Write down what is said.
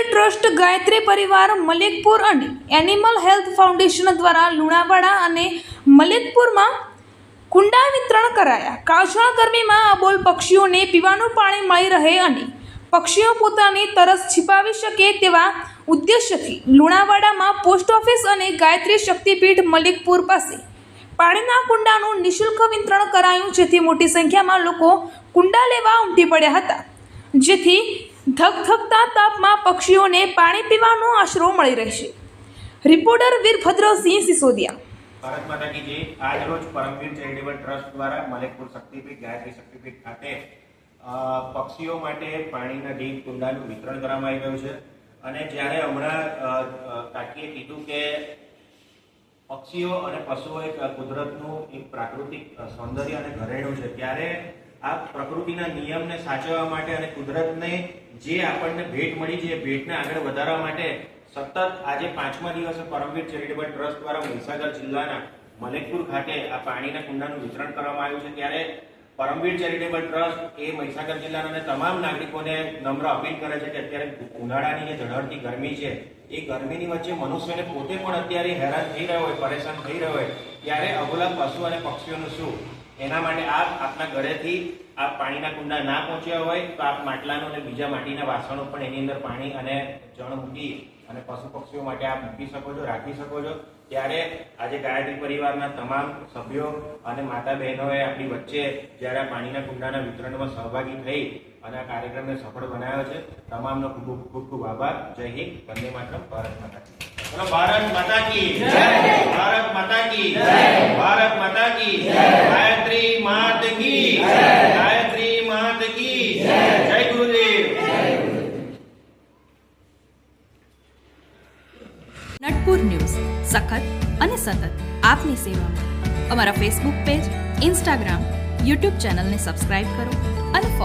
Trust Gayatri પરિવાર મલિકપુર અને animal health foundation દ્વારા લુણાવાડા અને મલિકપુરમાં કુંડા વિતરણ કરાયા. કાળઝાળ ગરમીમાં અબોલ પક્ષીઓને પીવાનું પાણી મળી રહે અને પક્ષીઓ પોતાની તરસ છિપાવી શકે તેવા ઉદ્દેશ્યથી લુણાવાડામાં પોસ્ટ ઓફિસ અને ગાયત્રી શક્તિપીઠ મલિકપુર પાસે પાણીના કુંડાનું નિઃશુલ્ક વિતરણ કરાયું, જેથી મોટી સંખ્યામાં લોકો કુંડા લેવા ઉમટી પડ્યા હતા. જેથી ધગધગતા તાપમાં પક્ષીઓને પાણી પીવાનો આશરો મળી રહેશે. રિપોર્ટર વીરભદ્રસિંહ સિસોદિયા. ભારત માતા કી જય. આજ રોજ પરમવીર ચેરિટેબલ ટ્રસ્ટ દ્વારા મલેકપુર શક્તિપીઠ, ગાયત્રી શક્તિપીઠ ખાતે પક્ષીઓ માટે પાણીના ડીપ કુંડાનું વિતરણ કરવામાં આવી રહ્યું છે. અને જ્યારે હમણાં કાકીએ કીધું કે પક્ષીઓ અને પશુઓ એક કુદરતનું એક પ્રાકૃતિક સૌંદર્ય અને ઘરેણું છે, ત્યારે આ પ્રકૃતિના નિયમને સાચવવા માટે અને કુદરતને જે આપણને ભેટ મળી છે ભેટને આગળ વધારવા માટે સતત આજે પાંચમા દિવસે પરમવીર ચેરિટેબલ ટ્રસ્ટ દ્વારા મહીસાગર જિલ્લાના મલેકપુર ખાતે આ પાણીના કુંડાનું વિતરણ કરવામાં આવ્યું છે. ત્યારે પરમવીર ચેરિટેબલ ટ્રસ્ટ એ મહીસાગર જિલ્લાના તમામ નાગરિકોને નમ્ર અપીલ કરે છે કે અત્યારે ઉનાળાની જે ઝળહળતી ગરમી છે, એ ગરમીની વચ્ચે મનુષ્યને પોતે પણ અત્યારે હેરાન થઈ રહ્યો હોય, પરેશાન થઈ રહ્યો હોય, ત્યારે અબોલા પશુ અને પક્ષીઓનું શું એના માટે આપ આપના ઘરેથી આપ પાણીના કુંડા ના પહોંચ્યા હોય તો આપ માટલાનો અને બીજા માટીના વાસણો પણ એની અંદર પાણી અને જળ મૂકી અને પશુ પક્ષીઓ માટે આપ મૂકી શકો છો રાખી શકો છો. ત્યારે આજે ગાયત્રી પરિવારના તમામ સભ્યો અને માતા બહેનોએ આપણી વચ્ચે જ્યારે આ પાણીના કુંડાના વિતરણમાં સહભાગી થઈ અને આ કાર્યક્રમને સફળ બનાવ્યો છે તમામનો ખૂબ ખૂબ ખૂબ આભાર. જય હિન્દ વંદે માતરમ ભારત માતા કી. ભારત માતા કી. ભારત માતા કી ભારત માતા કી ગાયત્રી માત કી. ગાયત્રી માત કી. જય નટપુર ન્યૂઝ. સખત અને સતત આપની સેવામાં. અમારા ફેસબુક પેજ ઇન્સ્ટાગ્રામ યુટ્યુબ ચેનલને સબસ્ક્રાઇબ કરો અને